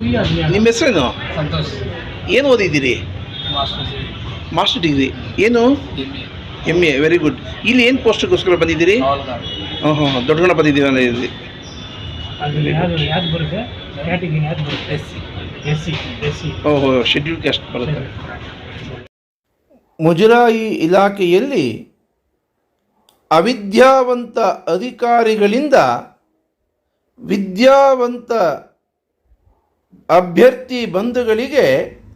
ನಿಮ್ಮ ಹೆಸರೇನು? ಸಂತೋಷ್. ಏನು ಓದಿದ್ದೀರಿ? ಮಾಸ್ಟರ್ ಡಿಗ್ರಿ ಏನು? ಎಂ ಎ ವೆರಿ ಗುಡ್ ಇಲ್ಲಿ ಏನು ಪೋಸ್ಟ್ಗೋಸ್ಕರ ಬಂದಿದ್ದೀರಿ? ಹ್ಞೂ ಹಾಂ ಹಾಂ ಹಾಂ ದೊಡ್ಡ ಎಸ್ ಸಿ ಓಹೋ ಶೆಡ್ಯೂಲ್ ಕ್ಯಾಸ್ಟ್ ಬರುತ್ತೆ. ಮುಜರಾಯಿ ಇಲಾಖೆಯಲ್ಲಿ ಅವಿದ್ಯಾವಂತ ಅಧಿಕಾರಿಗಳಿಂದ ವಿದ್ಯಾವಂತ ಅಭ್ಯರ್ಥಿ ಬಂಧುಗಳಿಗೆ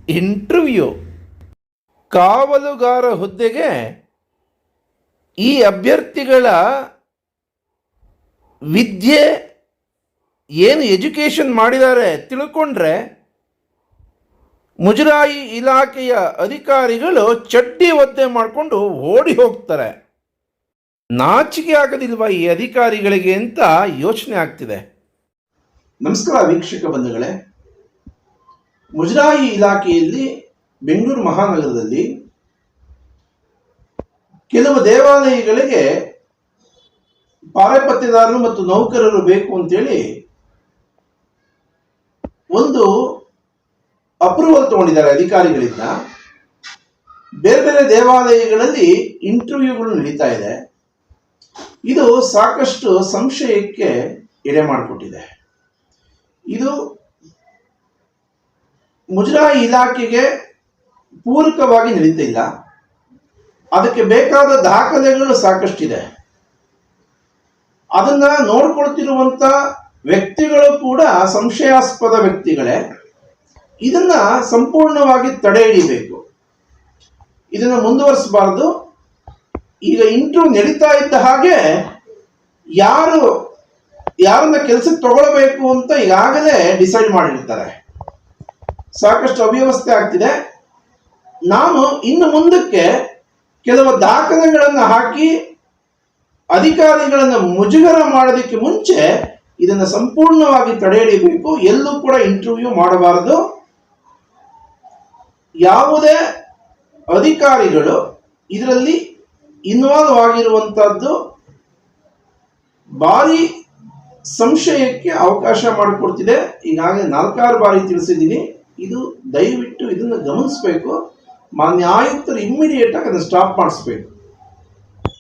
ಇಂಟರ್ವ್ಯೂ ಕಾವಲುಗಾರ ಹುದ್ದೆಗೆ ಈ ಅಭ್ಯರ್ಥಿಗಳ ವಿದ್ಯೆ ಏನು ಎಜುಕೇಷನ್ ಮಾಡಿದ್ದಾರೆ ತಿಳ್ಕೊಂಡ್ರೆ ಮುಜರಾಯಿ ಇಲಾಖೆಯ ಅಧಿಕಾರಿಗಳು ಚಡ್ಡಿ ಒದ್ದೆ ಮಾಡಿಕೊಂಡು ಓಡಿ ಹೋಗ್ತಾರೆ. ನಾಚಿಕೆ ಆಗೋದಿಲ್ವಾ ಈ ಅಧಿಕಾರಿಗಳಿಗೆ ಅಂತ ಯೋಚನೆ ಆಗ್ತಿದೆ. ನಮಸ್ಕಾರ ವೀಕ್ಷಕ ಬಂಧುಗಳೇ. ಮುಜರಾಯಿ ಇಲಾಖೆಯಲ್ಲಿ ಬೆಂಗಳೂರು ಮಹಾನಗರದಲ್ಲಿ ಕೆಲವು ದೇವಾಲಯಗಳಿಗೆ ಪಾರೆಪತ್ತೆದಾರರು ಮತ್ತು ನೌಕರರು ಬೇಕು ಅಂತೇಳಿ ಒಂದು ಅಪ್ರೂವಲ್ ತಗೊಂಡಿದ್ದಾರೆ ಅಧಿಕಾರಿಗಳಿಂದ. ಬೇರೆ ಬೇರೆ ದೇವಾಲಯಗಳಲ್ಲಿ ಇಂಟರ್ವ್ಯೂಗಳು ನಡೀತಾ ಇದೆ. ಇದು ಸಾಕಷ್ಟು ಸಂಶಯಕ್ಕೆ ಎಡೆ ಮಾಡಿಕೊಟ್ಟಿದೆ. ಇದು ಮುಜರಾಯಿ ಇಲಾಖೆಗೆ ಪೂರಕವಾಗಿ ನಡೀತಿಲ್ಲ ಅದಕ್ಕೆ ಬೇಕಾದ ದಾಖಲೆಗಳು ಸಾಕಷ್ಟಿದೆ. ಅದನ್ನ ನೋಡ್ಕೊಳ್ತಿರುವಂತ ವ್ಯಕ್ತಿಗಳು ಕೂಡ ಸಂಶಯಾಸ್ಪದ ವ್ಯಕ್ತಿಗಳೇ. ಇದನ್ನ ಸಂಪೂರ್ಣವಾಗಿ ತಡೆ ಹಿಡಿಬೇಕು. ಇದನ್ನು ಮುಂದುವರಿಸಬಾರದು. ಈಗ ಇಂಟ್ರ್ಯೂ ನಡೀತಾ ಇದ್ದ ಹಾಗೆ ಯಾರು, ಯಾರನ್ನ ಕೆಲಸಕ್ಕೆ ತಗೊಳ್ಬೇಕು ಅಂತ ಈಗಾಗಲೇ ಡಿಸೈಡ್ ಮಾಡಿರ್ತಾರೆ. ಸಾಕಷ್ಟು ಅವ್ಯವಸ್ಥೆ ಆಗ್ತಿದೆ. ನಾನು ಇನ್ನು ಮುಂದಕ್ಕೆ ಕೆಲವು ದಾಖಲೆಗಳನ್ನು ಹಾಕಿ ಅಧಿಕಾರಿಗಳನ್ನು ಮುಜುಗರ ಮಾಡೋದಕ್ಕೆ ಮುಂಚೆ ಇದನ್ನು ಸಂಪೂರ್ಣವಾಗಿ ತಡೆ ಹಿಡಿಬೇಕು ಎಲ್ಲೂ ಕೂಡ ಇಂಟರ್ವ್ಯೂ ಮಾಡಬಾರದು. ಯಾವುದೇ ಅಧಿಕಾರಿಗಳು ಇದರಲ್ಲಿ ಇನ್ವಾಲ್ವ್ ಆಗಿರುವಂಥದ್ದು ಭಾರಿ ಸಂಶಯಕ್ಕೆ ಅವಕಾಶ ಮಾಡಿಕೊಡ್ತಿದೆ. ಈಗಾಗಲೇ ನಾಲ್ಕಾರು ಬಾರಿ ತಿಳಿಸಿದ್ದೀನಿ. ಇದು ದಯವಿಟ್ಟು ಇದನ್ನು ಗಮನಿಸಬೇಕು. ಮಾನ್ಯ ಆಯುಕ್ತರು ಇಮ್ಮಿಡಿಯೇಟಾಗಿ ಅದನ್ನು ಸ್ಟಾಪ್ ಮಾಡಿಸ್ಬೇಕು.